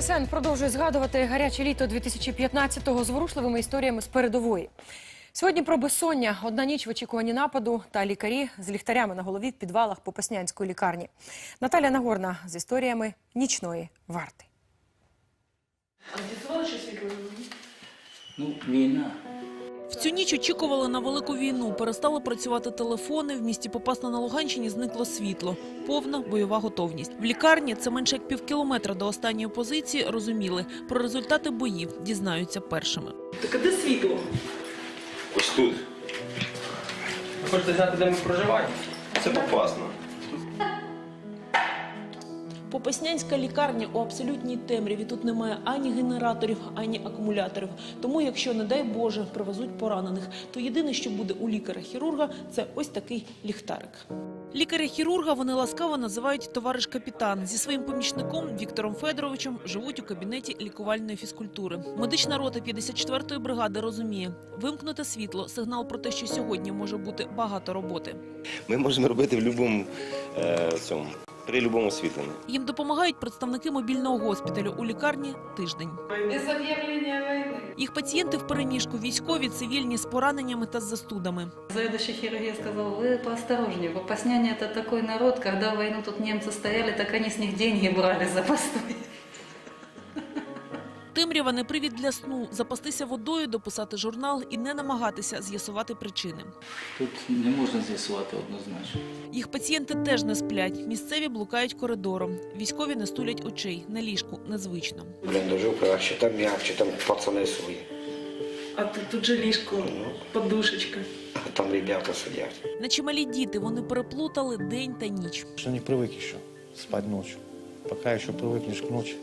ТСН продовжує згадувати гаряче літо 2015-го з ворушливими історіями з передової. Сьогодні про безсоння, одна ніч в очікуванні нападу та лікарі з ліхтарями на голові в підвалах Попаснянської лікарні. Наталя Нагорна з історіями нічної варти. А Ну, війна. В цю ніч очікували на велику війну. Перестали працювати телефони. В місті Попасна на Луганщині зникло світло. Повна бойова готовність. В лікарні це менше як півкілометра до останньої позиції. Розуміли про результати боїв. Дізнаються першими. Так а де світло? Ось тут. Ви хочете знати, де ми проживаємо? Це попасно. Попаснянська лікарня у абсолютній темряві. Тут немає ані генераторів, ані акумуляторів. Тому, якщо, не дай Боже, привезуть поранених, то єдине, що буде у лікаря-хірурга, це ось такий ліхтарик. Лікаря-хірурга вони ласкаво називають товариш капітан. Зі своїм помічником Віктором Федоровичем живуть у кабінеті лікувальної фізкультури. Медична рота 54-ї бригади розуміє, вимкнути світло сигнал про те, що сьогодні може бути багато роботи. Ми можемо робити в будь-якому е, цьому, при будь-якому освітленні. Їм допомагають представники мобільного госпіталю у лікарні тиждень. Без об'явлення війни. Їх пацієнти в переміжку військові, цивільні з пораненнями та з застудами. Заведующий хирургии сказал, вы поосторожнее, попасняне это такой народ, когда в войну тут немцы стояли, так они с них деньги брали за постой. Темрява не привід для сну, запастися водою, дописати журнал і не намагатися з'ясувати причини. Тут не можна з'ясувати однозначно. Їх пацієнти теж не сплять. Місцеві блукають коридором. Військові не стулять очей на ліжку незвично. Бліндажів краще, там м'якче, там пацани свої. А тут, тут же ліжко, подушечка. А там ребята сидять. На чималі діти вони переплутали день та ніч. Что не привык еще спать ночью. Пока еще привыкнешь к ночи,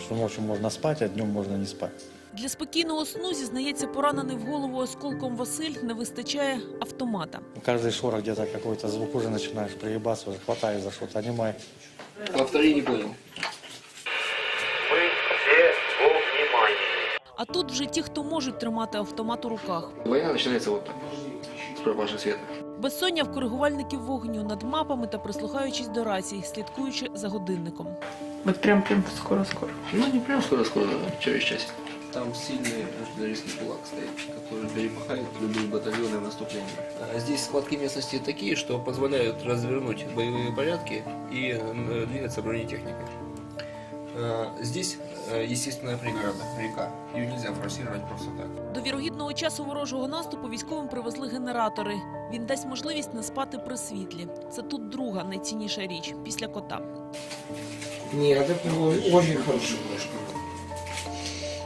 что ночью можно спать, а днем можно не спать. Для спокійного сну зізнається поранений в голову осколком Василь. Не вистачає автомата. Каждый шорох где-то какой-то звук уже начинаешь приебаться, уже хватает за что-то, анимай. Повтори, не понял. А тут вже ті, хто можуть тримати автомат у руках. Война начинается вот так, с пропажей света. Безсоння в коригувальників вогню над мапами та прислухаючись до рацій, слідкуючи за годинником. От прям прям скоро-скоро. Ну, не прям скоро-скоро, а через час. Там сильный артиллерийский кулак стоит, который перепахает любые батальоны в наступлении. А Здесь складки местности такие, что позволяют развернуть боевые порядки и э, двигаться бронетехникой. А, Здесь э, естественная преграда, река. Ее нельзя форсировать просто так. До вірогідного часу ворожого наступу військовим привезли генератори. Він дасть можливість не спати при світлі. Це тут друга найцінніша річ після кота. Ні, це було дуже хороша книжка.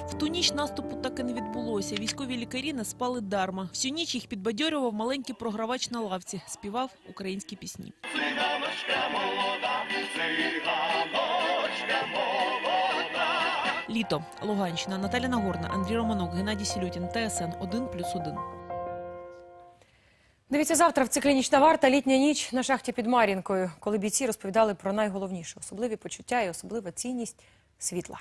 В ту ніч наступу так і не відбулося. Військові лікарі не спали дарма. Всю ніч їх підбадьорював маленький програвач на лавці, співав українські пісні. Літо, Луганщина, Наталя Нагорна, Андрій Романок, Геннадій Сілютін, ТСН 1+,1. Дивіться завтра в циклінічна варта. Літня ніч на шахті під Мар'їнкою, коли бійці розповідали про найголовніше особливі почуття і особлива цінність світла.